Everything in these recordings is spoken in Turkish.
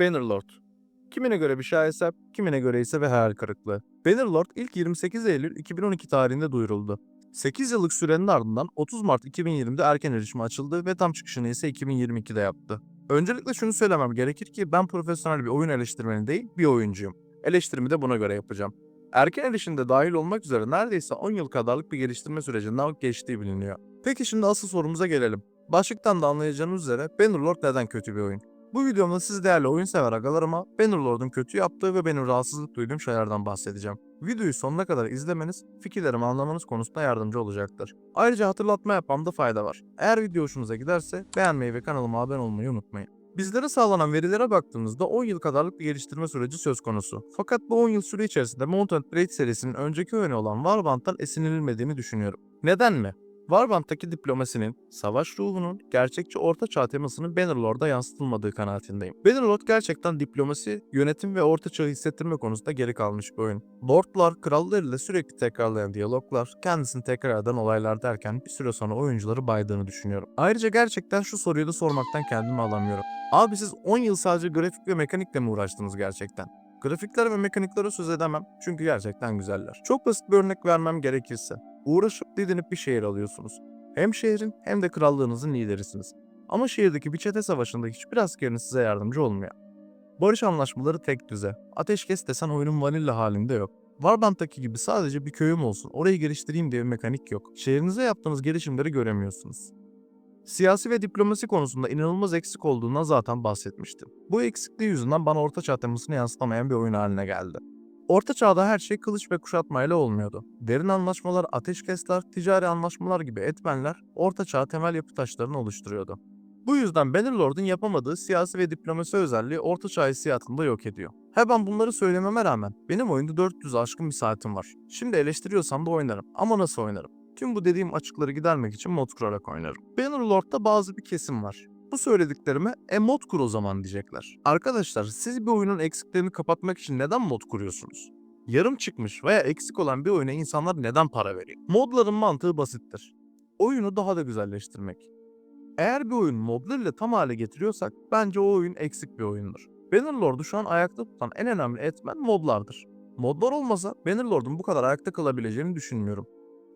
Bannerlord. Kimine göre bir şaheser, kimine göre ise bir hayal kırıklığı. Bannerlord ilk 28 Eylül 2012 tarihinde duyuruldu. 8 yıllık sürenin ardından 30 Mart 2020'de erken erişime açıldı ve tam çıkışını ise 2022'de yaptı. Öncelikle şunu söylemem gerekir ki ben profesyonel bir oyun eleştirmeni değil bir oyuncuyum. Eleştirimi de buna göre yapacağım. Erken erişimde dahil olmak üzere neredeyse 10 yıl kadarlık bir geliştirme sürecinden geçtiği biliniyor. Peki şimdi asıl sorumuza gelelim. Başlıktan da anlayacağınız üzere Bannerlord neden kötü bir oyun? Bu videomda siz değerli oyun sever agalarıma Bannerlord'un kötü yaptığı ve benim rahatsızlık duyduğum şeylerden bahsedeceğim. Videoyu sonuna kadar izlemeniz, fikirlerimi anlamanız konusunda yardımcı olacaktır. Ayrıca hatırlatma yapmamda fayda var. Eğer video hoşunuza giderse beğenmeyi ve kanalıma abone olmayı unutmayın. Bizlere sağlanan verilere baktığımızda 10 yıl kadarlık bir geliştirme süreci söz konusu. Fakat bu 10 yıl süre içerisinde Mount Blade serisinin önceki oyunu olan Warband'dan esinlenilmediğini düşünüyorum. Neden mi? Warband'daki diplomasinin, savaş ruhunun, gerçekçi orta çağ temasının Bannerlord'a yansıtılmadığı kanaatindeyim. Bannerlord gerçekten diplomasi, yönetim ve orta çağı hissettirme konusunda geri kalmış bir oyun. Lordlar, krallarıyla sürekli tekrarlayan diyaloglar, kendisini tekrar eden olaylar derken bir süre sonra oyuncuları baydığını düşünüyorum. Ayrıca gerçekten şu soruyu da sormaktan kendimi alamıyorum. Abi siz 10 yıl sadece grafik ve mekanikle mi uğraştınız gerçekten? Grafikler ve mekaniklere söz edemem çünkü gerçekten güzeller. Çok basit bir örnek vermem gerekirse. Uğraşıp didinip bir şehir alıyorsunuz. Hem şehrin hem de krallığınızın liderisiniz. Ama şehirdeki bir çete savaşında hiçbir askeriniz size yardımcı olmuyor. Barış anlaşmaları tek düze. Ateşkes desen oyunun vanilla halinde yok. Warband'daki gibi sadece bir köyüm olsun, orayı geliştireyim diye bir mekanik yok. Şehrinize yaptığınız gelişimleri göremiyorsunuz. Siyasi ve diplomasi konusunda inanılmaz eksik olduğundan zaten bahsetmiştim. Bu eksikliği yüzünden bana Orta Çağ temasını yansıtamayan bir oyun haline geldi. Orta Çağ'da her şey kılıç ve kuşatmayla olmuyordu. Derin anlaşmalar, ateşkesler, ticari anlaşmalar gibi etmenler Orta Çağ temel yapı taşlarını oluşturuyordu. Bu yüzden Bannerlord'un yapamadığı siyasi ve diplomasi özelliği Orta Çağ hissiyatını yok ediyor. He ben bunları söylememe rağmen benim oyunda 400 aşkın bir saatim var. Şimdi eleştiriyorsam da oynarım. Ama nasıl oynarım? Tüm bu dediğim açıkları gidermek için mod kurarak oynarım. Bannerlord'da bazı bir kesim var. Bu söylediklerime e mod kur o zaman diyecekler. Arkadaşlar siz bir oyunun eksiklerini kapatmak için neden mod kuruyorsunuz? Yarım çıkmış veya eksik olan bir oyuna insanlar neden para veriyor? Modların mantığı basittir. Oyunu daha da güzelleştirmek. Eğer bir oyun modlarıyla tam hale getiriyorsak bence o oyun eksik bir oyundur. Bannerlord'u şu an ayakta tutan en önemli etmen modlardır. Modlar olmasa Bannerlord'un bu kadar ayakta kalabileceğini düşünmüyorum.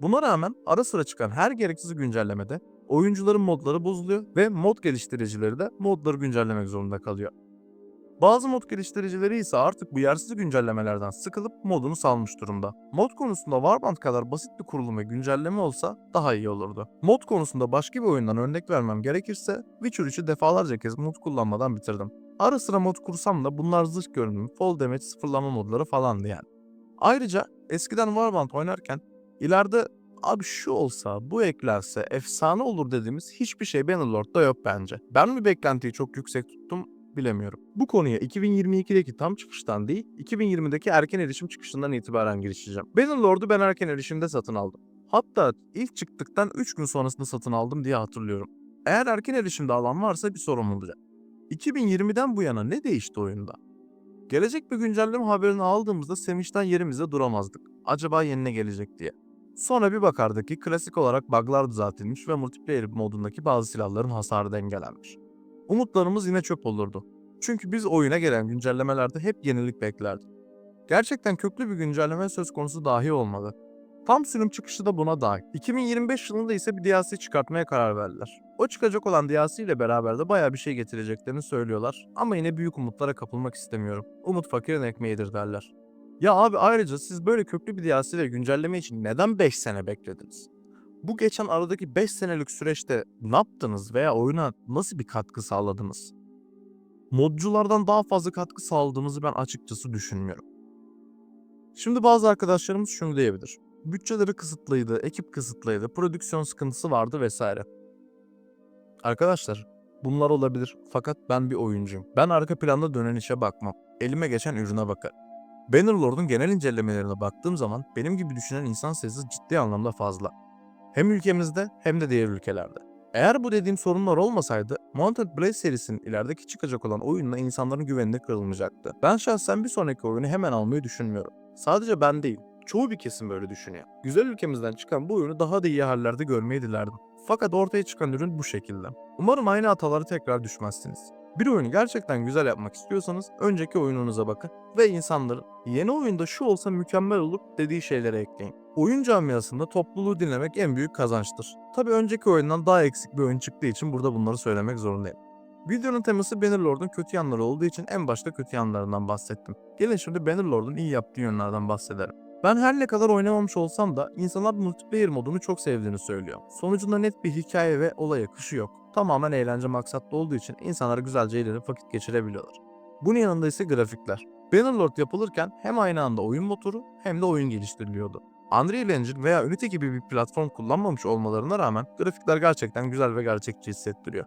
Buna rağmen ara sıra çıkan her gereksiz güncellemede oyuncuların modları bozuluyor ve mod geliştiricileri de modları güncellemek zorunda kalıyor. Bazı mod geliştiricileri ise artık bu yersiz güncellemelerden sıkılıp modunu salmış durumda. Mod konusunda Warband kadar basit bir kurulum ve güncelleme olsa daha iyi olurdu. Mod konusunda başka bir oyundan örnek vermem gerekirse Witcher 3'ü defalarca kez mod kullanmadan bitirdim. Ara sıra mod kursam da bunlar zırh görünümü, fall damage sıfırlama modları falandı yani. Ayrıca eskiden Warband oynarken ileride abi şu olsa, bu eklense efsane olur dediğimiz hiçbir şey Bannerlord'da yok bence. Ben mi beklentiyi çok yüksek tuttum bilemiyorum. Bu konuya 2022'deki tam çıkıştan değil, 2020'deki erken erişim çıkışından itibaren girişeceğim. Bannerlord'u ben erken erişimde satın aldım. Hatta ilk çıktıktan 3 gün sonrasında satın aldım diye hatırlıyorum. Eğer erken erişimde alan varsa bir sorun olacak. 2020'den bu yana ne değişti oyunda? Gelecek bir güncelleme haberini aldığımızda sevinçten yerimizde duramazdık. Acaba yeni ne gelecek diye. Sonra bir bakardık ki klasik olarak bug'lar düzeltilmiş ve multiplayer modundaki bazı silahların hasarı dengelenmiş. Umutlarımız yine çöp olurdu. Çünkü biz oyuna gelen güncellemelerde hep yenilik beklerdik. Gerçekten köklü bir güncelleme söz konusu dahi olmadı. Tam sürüm çıkışı da buna dahil. 2025 yılında ise bir DLC çıkartmaya karar verdiler. O çıkacak olan DLC ile beraber de bayağı bir şey getireceklerini söylüyorlar ama yine büyük umutlara kapılmak istemiyorum. Umut fakirin ekmeğidir derler. Ya abi ayrıca siz böyle köklü bir DLC ve güncelleme için neden 5 sene beklediniz? Bu geçen aradaki 5 senelik süreçte ne yaptınız veya oyuna nasıl bir katkı sağladınız? Modculardan daha fazla katkı sağladığınızı ben açıkçası düşünmüyorum. Şimdi bazı arkadaşlarımız şunu diyebilir. Bütçeleri kısıtlıydı, ekip kısıtlıydı, prodüksiyon sıkıntısı vardı vesaire. Arkadaşlar bunlar olabilir fakat ben bir oyuncuyum. Ben arka planda dönen işe bakmam. Elime geçen ürüne bakarım. Bannerlord'un genel incelemelerine baktığım zaman benim gibi düşünen insan sayısı ciddi anlamda fazla. Hem ülkemizde hem de diğer ülkelerde. Eğer bu dediğim sorunlar olmasaydı Mounted Blade serisinin ilerideki çıkacak olan oyunla insanların güvenini kırılmayacaktı. Ben şahsen bir sonraki oyunu hemen almayı düşünmüyorum. Sadece ben değil, çoğu bir kesim böyle düşünüyor. Güzel ülkemizden çıkan bu oyunu daha da iyi hallerde görmeyi dilerdim. Fakat ortaya çıkan ürün bu şekilde. Umarım aynı hataları tekrar düşmezsiniz. Bir oyunu gerçekten güzel yapmak istiyorsanız önceki oyununuza bakın ve insanların yeni oyunda şu olsa mükemmel olur dediği şeyleri ekleyin. Oyun camiasında topluluğu dinlemek en büyük kazançtır. Tabi önceki oyundan daha eksik bir oyun çıktığı için burada bunları söylemek zorundayım. Videonun teması Bannerlord'un kötü yanları olduğu için en başta kötü yanlarından bahsettim. Gelin şimdi Bannerlord'un iyi yaptığı yönlerden bahsedelim. Ben her ne kadar oynamamış olsam da insanlar multiplayer modunu çok sevdiğini söylüyor. Sonucunda net bir hikaye ve olay akışı yok. Tamamen eğlence maksatlı olduğu için insanlar güzelce eğlenip vakit geçirebiliyorlar. Bunun yanında ise grafikler. Bannerlord yapılırken hem aynı anda oyun motoru hem de oyun geliştiriliyordu. Unreal Engine veya Unity gibi bir platform kullanmamış olmalarına rağmen grafikler gerçekten güzel ve gerçekçi hissettiriyor.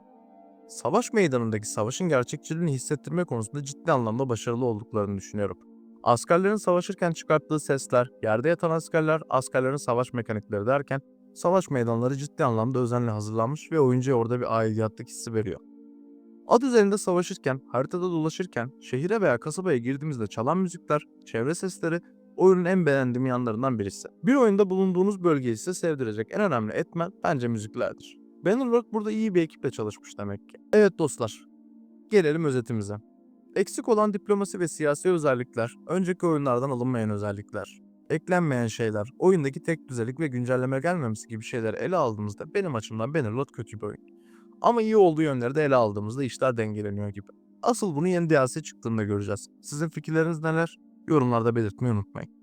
Savaş meydanındaki savaşın gerçekçiliğini hissettirme konusunda ciddi anlamda başarılı olduklarını düşünüyorum. Askerlerin savaşırken çıkarttığı sesler, yerde yatan askerler, askerlerin savaş mekanikleri derken savaş meydanları ciddi anlamda özenle hazırlanmış ve oyuncuya orada bir aidiyetlik hissi veriyor. Ad üzerinde savaşırken, haritada dolaşırken, şehire veya kasabaya girdiğimizde çalan müzikler, çevre sesleri oyunun en beğendiğim yanlarından birisi. Bir oyunda bulunduğunuz bölgeyi size sevdirecek en önemli etmen bence müziklerdir. Bannerlord burada iyi bir ekiple çalışmış demek ki. Evet dostlar, gelelim özetimize. Eksik olan diplomasi ve siyasi özellikler, önceki oyunlardan alınmayan özellikler, eklenmeyen şeyler, oyundaki tek düzelik ve güncelleme gelmemesi gibi şeyleri ele aldığımızda benim açımdan Bannerlord kötü bir oyun. Ama iyi olduğu yönleri de ele aldığımızda işler dengeleniyor gibi. Asıl bunu yeni DLC çıktığında göreceğiz. Sizin fikirleriniz neler? Yorumlarda belirtmeyi unutmayın.